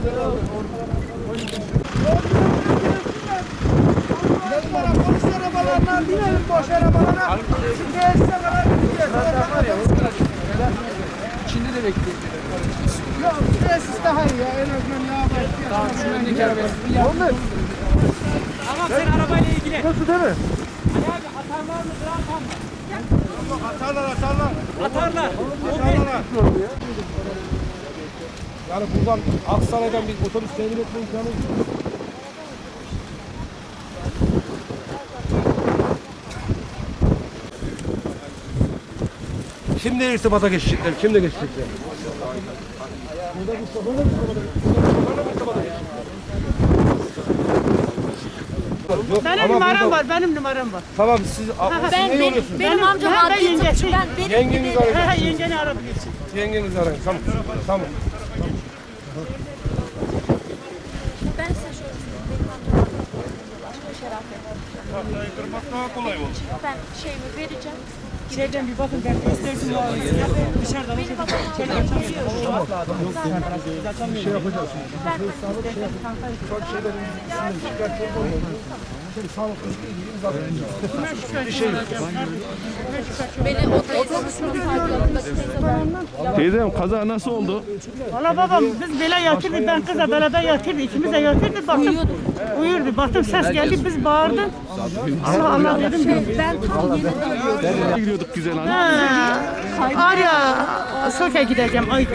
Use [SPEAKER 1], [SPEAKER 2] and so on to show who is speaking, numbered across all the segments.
[SPEAKER 1] Binelim bana polis arabalarına, binelim boş arabalarına. Şimdi eşse kadar gideceğiz. İçinde de bekliyoruz. Yok, stresiz daha iyi ya. En azından yağ başlıyor. Tamam, şu öndeki arabaya. Onlar. Tamam,
[SPEAKER 2] sen arabayla ilgilen. Nasıl değil mi? Ali abi, atarlar mı, dıratan mı?
[SPEAKER 1] Atarlar, atarlar. Atarlar. Atarlar. Yani buradan Aksaray'dan bir otobüs temin etme imkanı yok. Şimdi irtibata geçecekler. Kimle geçecekler?
[SPEAKER 2] Yok, Benim ama numaram burada- var, benim numaram var.
[SPEAKER 1] Tamam siz, siz
[SPEAKER 2] Ben, ne benim, yolluyorsunuz? benim amcam ben. Ben benim
[SPEAKER 3] Yengeniz
[SPEAKER 2] bir de- arayın. Yengeni arabilirsin.
[SPEAKER 1] Yengenizi arayın. Tamam. Tamam. Ben size
[SPEAKER 3] şöyle söyleyeyim. Benim amcam adli tıpçı. Başka şerafet. Ben şeyimi vereceğim.
[SPEAKER 2] Gireceğim bir bakın ben gösterdim var. Dışarıda Benim babam içeri geçemiyor. Şey yapacağız. Ben beni odaya
[SPEAKER 4] Teyzem kaza nasıl oldu?
[SPEAKER 2] Valla babam biz böyle yatırdık ben kızla beraber yatırdık. İkimiz de yatırdık baktım. Uyurdu. Baktım ses geldi biz bağırdık.
[SPEAKER 5] Allah Allah
[SPEAKER 2] dedim. ben
[SPEAKER 6] tam yeni
[SPEAKER 4] gidiyorduk güzel hanım?
[SPEAKER 2] Ha, Arya Söke gideceğim. Ay.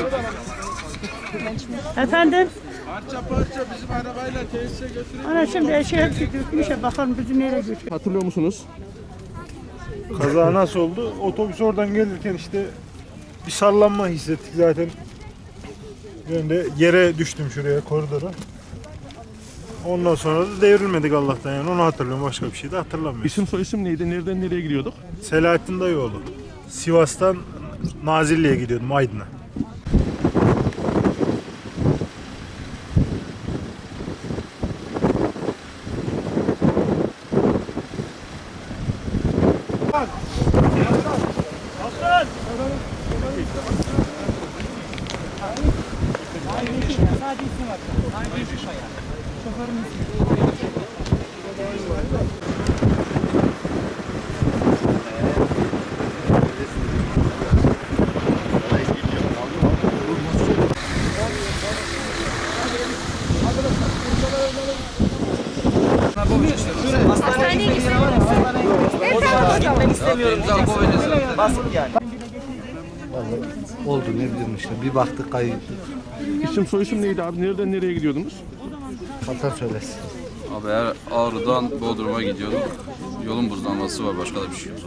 [SPEAKER 2] Efendim? Parça parça bizim arabayla tesise götürüyor. Ana şimdi eşeği hepsi dökmüşe bakalım bizi nereye götürüyor.
[SPEAKER 4] Hatırlıyor musunuz?
[SPEAKER 7] Kaza nasıl oldu? Otobüs oradan gelirken işte bir sallanma hissettik zaten. Ben de yere düştüm şuraya koridora. Ondan sonra da devrilmedik Allah'tan yani onu hatırlıyorum başka bir şey de hatırlamıyorum. İsim
[SPEAKER 4] soyisim neydi? Nereden nereye gidiyorduk?
[SPEAKER 7] Selahattin Dayıoğlu. Sivas'tan Nazilli'ye gidiyordum Aydın'a. Hasan. Hasan. Aynı isim. Sadece isim var. Aynı isim var. Şoförün ismi.
[SPEAKER 5] Hastaneye gitsin.
[SPEAKER 6] Oldu ne bileyim işte bir baktık kayıp.
[SPEAKER 4] İsim soyisim neydi abi? Nereden nereye gidiyordunuz?
[SPEAKER 6] Hasan söylesin.
[SPEAKER 5] Abi eğer Ağrı'dan Bodrum'a gidiyorduk. Yolun buzlanması var başka da bir şey yok.